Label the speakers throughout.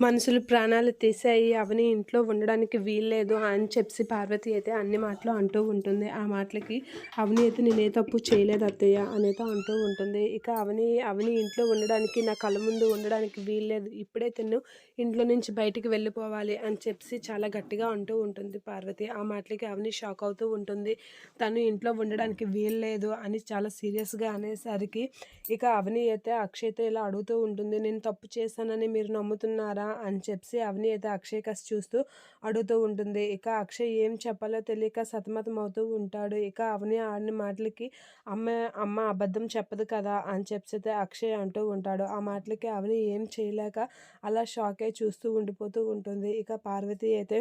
Speaker 1: మనుషులు ప్రాణాలు తీసాయి అవని ఇంట్లో ఉండడానికి వీల్లేదు అని చెప్పి పార్వతి అయితే అన్ని మాటలు అంటూ ఉంటుంది. ఆ మాటలకి అవని అయితే నేనే తప్పు చేయలేదు అత్తయ్య అనేది అంటూ ఉంటుంది. ఇక అవని అవని ఇంట్లో ఉండడానికి నా కళ్ళ ముందు ఉండడానికి వీల్లేదు. ఇప్పుడే తిన్ను ఇంట్లో నుంచి బయటికి వెళ్ళిపోవాలి అని చెప్పి చాలా గట్టిగా అంటూ ఉంటుంది పార్వతి. ఆ మాటలకి అవని షాక్ అవుతూ ఉంటుంది. తను ఇంట్లో ఉండడానికి వీల్లేదు అని చాలా సీరియస్గా అనేసరికి ఇక అవని అయితే అక్షయ్తో ఇలా అడుగుతూ ఉంటుంది. నేను తప్పు చేశానని మీరు నమ్ముతున్నారా? అని చెప్పి అవని అయితే అక్షయ్ కసి చూస్తూ అడుగుతూ ఉంటుంది. ఇక అక్షయ్ ఏం చెప్పాలో తెలియక సతమతం అవుతూ ఉంటాడు. ఇక అవని ఆడిన మాటలకి అమ్మ అమ్మ అబద్ధం చెప్పదు కదా అని చెప్పితే అక్షయ్ అంటూ ఉంటాడు. ఆ మాటలకి అవని ఏం చేయలేక అలా షాక్ అయి చూస్తూ ఉండిపోతూ ఉంటుంది. ఇక పార్వతి అయితే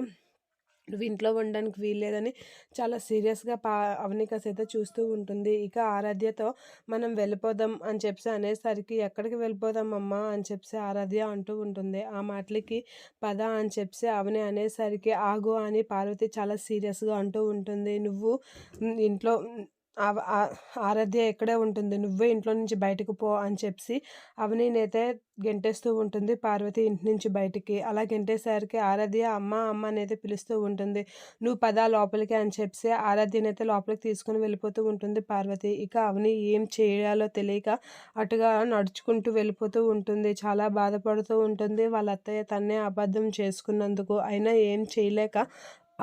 Speaker 1: నువ్వు ఇంట్లో ఉండడానికి వీల్లేదని చాలా సీరియస్గా పా అవనికస్ అయితే చూస్తూ ఉంటుంది. ఇక ఆరాధ్యతో మనం వెళ్ళిపోదాం అని చెప్పి అనేసరికి ఎక్కడికి వెళ్ళిపోదాం అమ్మా? అని చెప్పి ఆరాధ్య అంటూ ఉంటుంది. ఆ మాటలకి పద అని చెప్పి అవని అనేసరికి ఆగు అని పార్వతి చాలా సీరియస్గా అంటూ ఉంటుంది. నువ్వు ఇంట్లో ఆరాధ్య ఇక్కడే ఉంటుంది? నువ్వే ఇంట్లో నుంచి బయటకు పో అని చెప్పి అవనీనైతే గెంటేస్తూ ఉంటుంది పార్వతి ఇంటి నుంచి బయటికి. అలా గెంటేసరికి ఆరాధ్య అమ్మ అమ్మ అనేది పిలుస్తూ ఉంటుంది. నువ్వు పదా లోపలికి అని చెప్పి ఆరాధ్యనైతే లోపలికి తీసుకుని వెళ్ళిపోతూ ఉంటుంది పార్వతి. ఇక అవని ఏం చేయాలో తెలియక అటుగా నడుచుకుంటూ వెళ్ళిపోతూ ఉంటుంది. చాలా బాధపడుతూ ఉంటుంది. వాళ్ళ అత్తయ్య తన్నే అబద్ధం చేసుకున్నందుకు. అయినా ఏం చేయలేక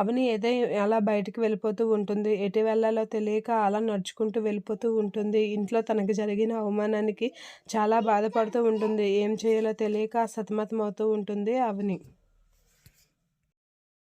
Speaker 1: అవని ఏదో అలా బయటికి వెళ్ళిపోతూ ఉంటుంది. ఎటు వెళ్ళాలో తెలియక అలా నడుచుకుంటూ వెళ్ళిపోతూ ఉంటుంది. ఇంట్లో తనకు జరిగిన అవమానానికి చాలా బాధపడుతూ ఉంటుంది. ఏం చేయాలో తెలియక సతమతం అవుతూ ఉంటుంది అవని.